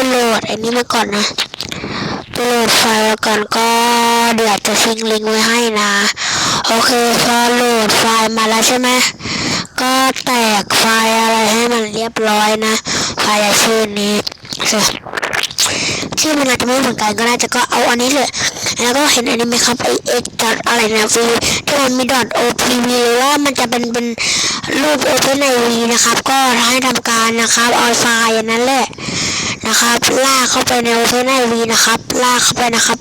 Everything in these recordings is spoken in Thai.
ะโหลดอันนี้มาก่อนนะโหลดไฟล์แล้วก่อนก็เดี๋ยวจะทิ้งลิงก์ไว้ให้นะ โอเคพอโหลดไฟล์มาแล้วใช่ไหมก็แตกไฟล์อะไรให้มันเรียบร้อยนะไฟล์ชื่อนี้ชื่อมันอาจจะไม่เหมือนกันก็ได้แต่ก็เอาอันนี้เลยแล้วก็เห็นอันนี้ไหมครับไอเอ็กดอทอะไรนะวีที่มันมีดอทโอพีวีว่ามันจะเป็นเป็นรูปโอเพนไอวีนะครับ ก็ให้ทำการนะครับเอาไฟล์อันนั้นแหละ นะครับ ลากเข้าไปในโอเพนไอวีนะครับ ลากเข้าไปนะครับ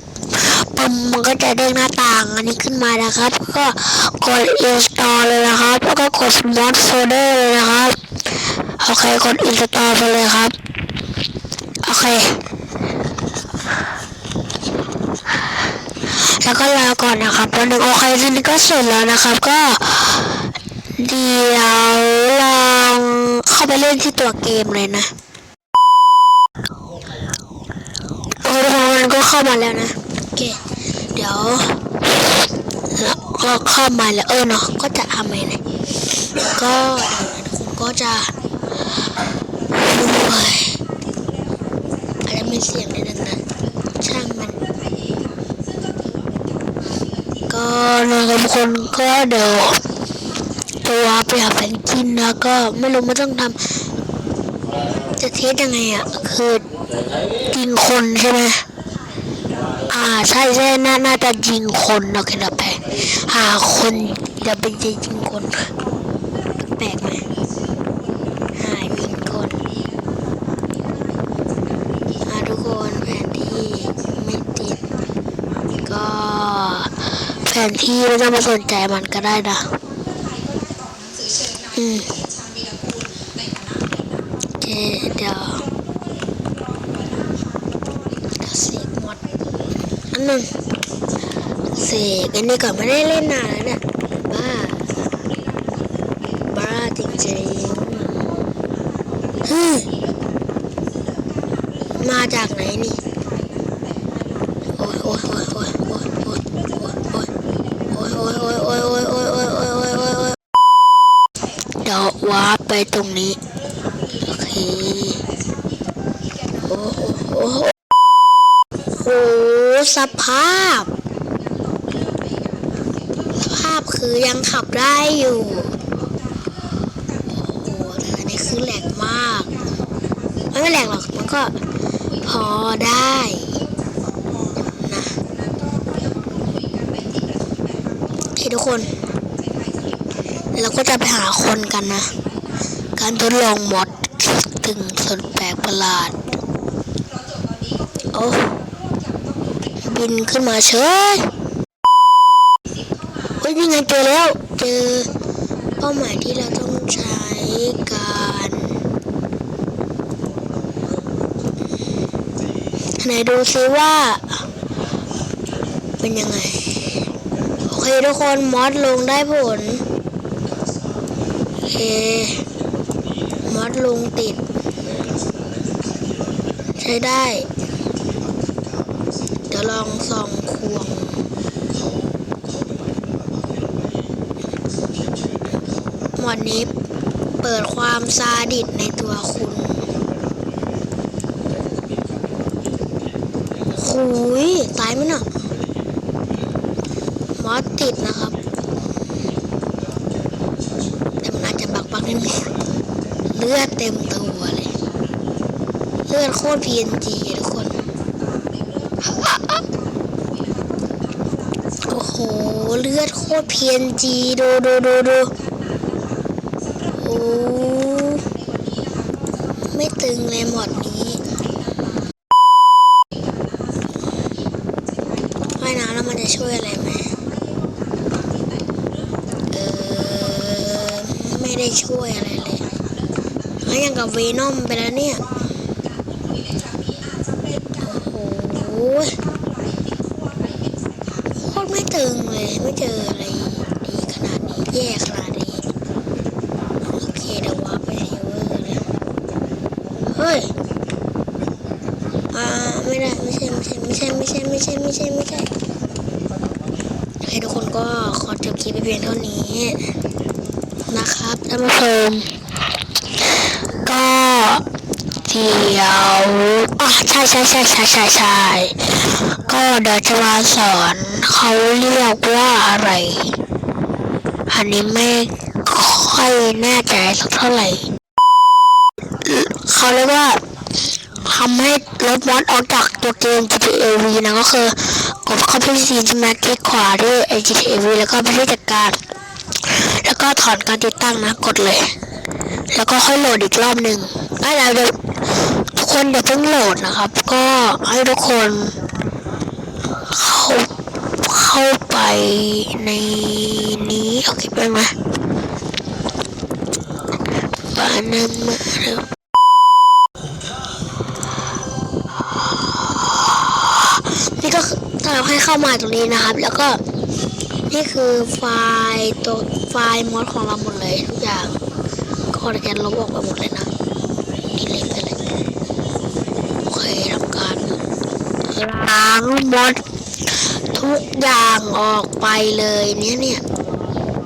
ปุ่มมันก็จะเด้งหน้าต่างอันนี้ขึ้นมานะครับ ก็กด install เลยนะครับ แล้วก็กด mod folder เลยนะครับโอเคกด install ไปเลยครับโอเคแล้วก็รอก่อนนะครับวันหนึ่งโอเคทีนี้ก็เสร็จแล้วนะครับ ก็เดี๋ยวลองเข้าไปเล่นที่ตัวเกมเลยนะโอ้ทุกคนมันก็ เข้ามาแล้วนะโอเคเดี๋ยวแล้วก็เข้ามาแล้วเออเนาะก็จะทำไงนี่ยก็เดี๋ยวก็จะโอ้ยอาจจะมีเสียงในนั้นนะช่างมัน ก็นะครับทุกคนก็เดี๋ยวตัวไปหาแฟนกินนะก็ไม่รู้ไมันต้องทำจะเทสยังไงอะ คือยิงคนใช่ไหม อ่าใช่ใช่น่าน่าจะยิงคนโอเคเดี๋ยวไปหาคนเดี๋ยวไปจะยิงคน แปลกไหมหายิงคนอาทุกคนแผนที่ไม่ติด ก็แผนที่ไม่ต้องมาสนใจมันก็ได้นะอืมโอเคเดี๋ยวเดี๋ยวเสกหมดอั นหนึ่งเสกอันนี้ก่อนไม่ได้เล่นนานแล้วเนี่ยบ้า บ้าจริงๆฮึมมาจากไหนนี่โอ้ยโอ้ยโอ้ยโอ้ยโอ้ยโอ้ยโอ้ยโอ้ยโอ้ยโอ้ยโอ้ยโอ้ยโอ้ยโอ้ยโอ้ยโอ้ยโอ้ยโอ้ยเดี๋ยววาร์ปไปตรงนี้โอเคโอ้โอ้โหโอ้โห สภาพ สภาพคือยังขับได้อยู่โอ้โหแต่อันนี้คือแหลกมาก มันไม่แหลกหรอก มันก็พอได้นะโอเคทุกคนเดี๋ยวเราก็จะไปหาคนกันนะ การทดลองมอดถึงสุดแปลกประหลาด โอ้ บินขึ้นมาเฉยเฮ้ยนี่ไงเจอแล้ว เจอเป้าหมายที่เราต้องใช้การไหนดูซิว่า เป็นยังไง โอเคทุกคนมอดลงได้ผล โอเค มอดลงติด ใช้ได้๋ยวลองส่องควงหมอดนี้เปิดความซาดิสในตัวคุณคุยตายไหมเนาะมอสติดนะครับ แต่มันอาจจะบักบักนิดนึงเลือดเต็มตัวเลย เลือดโคตร PNG อะทุกคน โอ้โห เลือดโคตร PNG ดูดูดูดูโอ้ไม่ตึงเลยหมดนี้ว่ายน้ำแล้วมันจะช่วยอะไรไหมเออไม่ได้ช่วยอะไรเลยแล้วย่างกับเวนอมไปแล้วเนี่ย โอ้โห ไม่ตึงเลย ไม่เจออะไรดีขนาดนี้แย่ขนาดนี้ โอเคเดี๋ยววาไปเฮเวอร์เลยเฮ้ยอ่าไม่ได้ไม่ใช่ไม่ใช่ไม่ใช่ไม่ใช่ไม่ใช่ไม่ใช่ไม่ใช่โอเคทุกคนก็ขอจบคลิปไปเพียงเท่านี้ นะครับท่านผู้ชมก็ เดี๋ยวอะใช่ใช่ใช่ใช่ใช่ใช่ก็เดี๋ยวจะมาสอนเขาเรียกว่าอะไร อันนี้ไม่ค่อยแน่ใจสักเท่าไหร่ เขาเรียกว่าทำให้ลบมอสออกจากตัวเกม GTA V นะก็คือกดเข้าไปที่ซีนใช่มคลิกขวาด้วย GTA V แล้วก็ไปที่จัดการ แล้วก็ถอนการติดตั้งนะกดเลย แล้วก็ค่อยโหลดอีกรอบหนึ่งไอ้แล้วเดี๋ยว ทุกคนเดี๋ยวเพิ่งโหลดนะครับ ก็ให้ทุกคน เข้าเข้าไปในนี้โอเคไปไหมปานามาเร็วนี่ก็คือถ้าเราให้เข้ามาตรงนี้นะครับ แล้วก็นี่คือไฟล์ตัวไฟล์มอดของเราหมดเลยทุกอย่างก็ในการลบออกไปหมดเลยนะดีเลยไปเลยโอ ทำการล้างมอดทุกอย่างออกไปเลยเนี่ยเนี่ย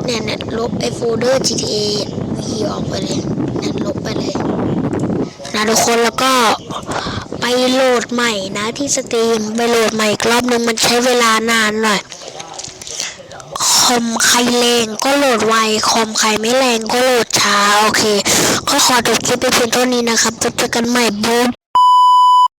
เนี่ยเนี่ยลบไอโฟลเดอร์ GTA V ออกไปเลยเนี่ยลบไปเลยนะทุกคนแล้วก็ไปโหลดใหม่นะที่สตรีมไปโหลดใหม่อีกรอบนึงมันใช้เวลานานหน่อยคอมใครแรงก็โหลดไวคอมใครไม่แรงก็โหลดช้า โอเค ก็ขอจบคลิปไปเพียงเท่านี้นะครับเจอกันใหม่บูม